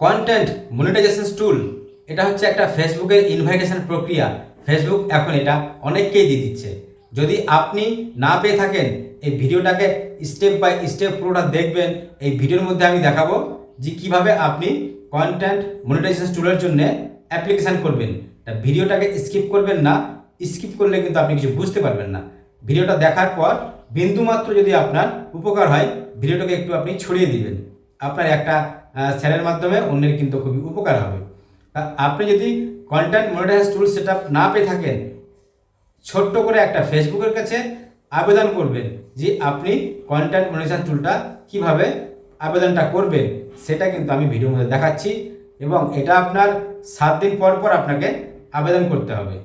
Content monetization টুল এটা হচ্ছে একটা ফেসবুকের ইনভাইটেশন প্রক্রিয়া। ফেসবুক এখন এটা অনেককেই দিয়ে দিচ্ছে। যদি আপনি না পেয়ে থাকেন, এই ভিডিওটাকে স্টেপ বাই স্টেপ পুরোটা দেখবেন। এই ভিডিওর মধ্যে আমি দেখাবো যে কীভাবে আপনি কন্টেন্ট মনিটাইজেশন টুলের জন্য অ্যাপ্লিকেশান করবেন। তা ভিডিওটাকে স্কিপ করবেন না। স্কিপ করলে কিন্তু আপনি কিছু বুঝতে পারবেন না। ভিডিওটা দেখার পর বিন্দুমাত্র যদি আপনার উপকার হয়, ভিডিওটাকে একটু আপনি ছড়িয়ে দিবেন। আপনার একটা স্যারের মাধ্যমে অন্যের কিন্তু খুবই উপকার হবে। তা আপনি যদি কন্টেন্ট মনিটাইজেশন টুল সেট না পেয়ে থাকেন, ছোট্ট করে একটা ফেসবুকের কাছে আবেদন করবেন যে আপনি কন্টেন্ট মনিটাইজেশন টুলটা কীভাবে আবেদনটা করবেন, সেটা কিন্তু আমি ভিডিওর মধ্যে দেখাচ্ছি এবং এটা আপনার সাত দিন পর পর আপনাকে আবেদন করতে হবে।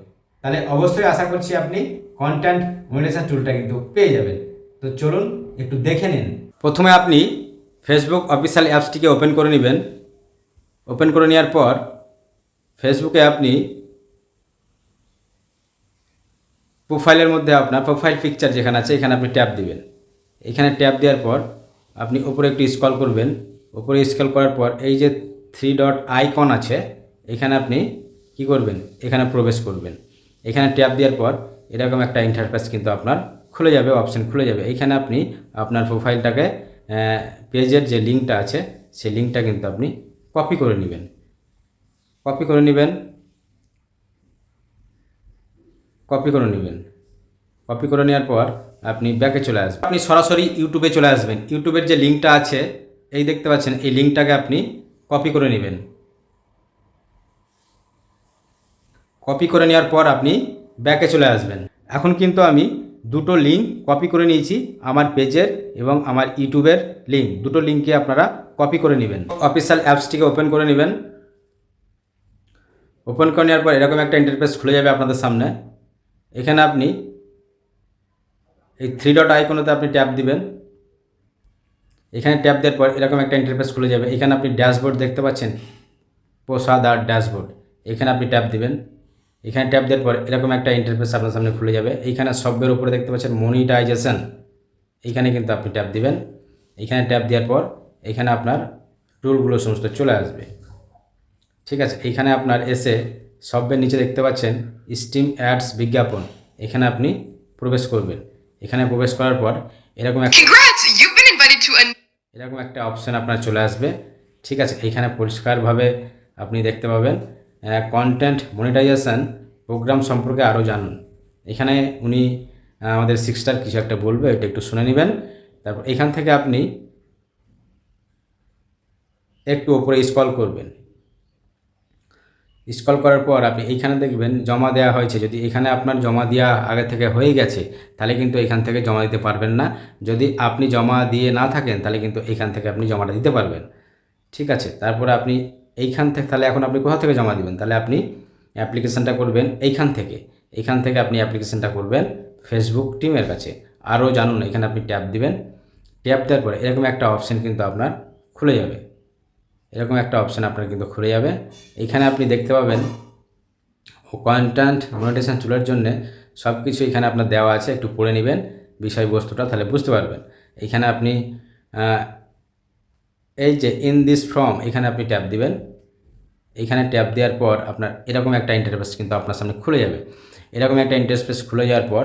তাহলে অবশ্যই আশা করছি আপনি কন্টেন্ট মনিটাইজেশন টুলটা কিন্তু পেয়ে যাবেন। তো চলুন একটু দেখে নিন। প্রথমে আপনি ফেসবুক অফিসিয়াল অ্যাপসটিকে ওপেন করে নেবেন। ওপেন করে নেওয়ার পর ফেসবুকে আপনি প্রোফাইলের মধ্যে আপনার প্রোফাইল পিকচার যেখানে আছে, এখানে আপনি ট্যাপ দিবেন। এখানে ট্যাপ দেওয়ার পর আপনি উপরে একটু স্ক্রল করবেন। উপরে স্ক্রল করার পর এই যে থ্রি ডট আইকন আছে, এখানে আপনি কি করবেন? এখানে প্রবেশ করবেন। এখানে ট্যাপ দেওয়ার পর এরকম একটা ইন্টারফেস কিন্তু আপনার খুলে যাবে অপশন খুলে যাবে। এখানে আপনি আপনার প্রোফাইলটাকে পেজের যে লিঙ্কটা আছে, সেই লিঙ্কটা কিন্তু আপনি কপি করে নেবেন। কপি করে নেবেন। কপি করে নেবেন। কপি করে নেওয়ার পর আপনি ব্যাকে চলে আসবেন। আপনি সরাসরি ইউটিউবে চলে আসবেন। ইউটিউবের যে লিঙ্কটা আছে, এই দেখতে পাচ্ছেন, এই লিঙ্কটাকে আপনি কপি করে নেবেন। কপি করে নেওয়ার পর আপনি ব্যাকে চলে আসবেন। এখন কিন্তু আমি দুটো লিঙ্ক কপি করে নিয়েছি, আমার পেজের এবং আমার ইউটিউবের লিঙ্ক দুটো লিঙ্কে আপনারা কপি করে নেবেন। অফিসিয়াল অ্যাপসটিকে ওপেন করে নেবেন। ওপেন করে নেওয়ার পর এরকম একটা ইন্টারফেস খুলে যাবে আপনাদের সামনে। এখানে আপনি এই থ্রি ডট আইকনেতে আপনি ট্যাপ দিবেন। এখানে ট্যাপ দেওয়ার পর এরকম একটা ইন্টারফেস খুলে যাবে। এখানে আপনি ড্যাশবোর্ড দেখতে পাচ্ছেন। প্রসাদ আর ড্যাশবোর্ড এখানে আপনি ট্যাপ দিবেন। এখানে ট্যাপ দেওয়ার পর এরকম একটা ইন্টারফেস আপনার সামনে খুলে যাবে। এইখানে সবের উপরে দেখতে পাচ্ছেন মনিটাইজেশন এইখানে কিন্তু আপনি ট্যাপ দিবেন। এখানে ট্যাপ দেওয়ার পর এখানে আপনার টুলগুলো সমস্ত চলে আসবে। ঠিক আছে এইখানে আপনার এসে সবের নিচে দেখতে পাচ্ছেন স্টিম অ্যাডস বিজ্ঞাপন। এখানে আপনি প্রবেশ করবেন। এখানে প্রবেশ করার পর এরকম একটা এরকম একটা অপশান আপনার চলে আসবে। ঠিক আছে এখানে পরিষ্কারভাবে আপনি দেখতে পাবেন। কন্টেন্ট মনিটাইজেশন প্রোগ্রাম সম্পর্কে আরও জানুন। এখানে উনি আমাদের সিক্সটার কিছু একটা বলবে এটা একটু শুনে নেবেন। তারপর এখান থেকে আপনি একটু ওপরে স্ক্রল করবেন। স্ক্রল করার পর আপনি এইখানে দেখবেন জমা দেওয়া হয়েছে। যদি এখানে আপনার জমা দেওয়া আগে থেকে হয়ে গেছে, তাহলে কিন্তু এখান থেকে জমা দিতে পারবেন না। যদি আপনি জমা দিয়ে না থাকেন, তাহলে কিন্তু এখান থেকে আপনি জমাটা দিতে পারবেন। ঠিক আছে? তারপরে আপনি এইখান থেকে, তাহলে এখন আপনি কোথা থেকে জমা দিবেন? তাহলে আপনি অ্যাপ্লিকেশানটা করবেন এইখান থেকে। এইখান থেকে আপনি অ্যাপ্লিকেশানটা করবেন ফেসবুক টিমের কাছে। আরও জানুন, এখানে আপনি ট্যাপ দিবেন। ট্যাপ দেওয়ার পরে এরকম একটা অপশান কিন্তু আপনার খুলে যাবে। এরকম একটা অপশান আপনার কিন্তু খুলে যাবে। এখানে আপনি দেখতে পাবেন কন্টেন্ট মনিটেশন চুলার জন্য সব কিছু এখানে আপনার দেওয়া আছে। একটু পড়ে নেবেন বিষয়বস্তুটা, তাহলে বুঝতে পারবেন। এখানে আপনি এই যে ইন দিস ফর্ম এখানে আপনি ট্যাপ দিবেন। এখানে ট্যাপ দেওয়ার পর আপনার এরকম একটা ইন্টারফেস কিন্তু আপনার সামনে খুলে যাবে। এরকম একটা ইন্টারফেস খুলে যাওয়ার পর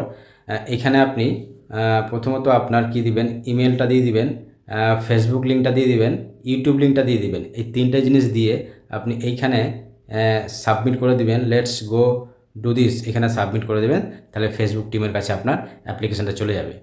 এখানে আপনি প্রথমত আপনার কি দিবেন? ইমেলটা দিয়ে দিবেন ফেসবুক লিঙ্কটা দিয়ে দিবেন ইউটিউব লিঙ্কটা দিয়ে দিবেন। এই তিনটে জিনিস দিয়ে আপনি এইখানে সাবমিট করে দিবেন। লেটস গো ডু দিস এখানে সাবমিট করে দেবেন। তাহলে ফেসবুক টিমের কাছে আপনার অ্যাপ্লিকেশনটা চলে যাবে।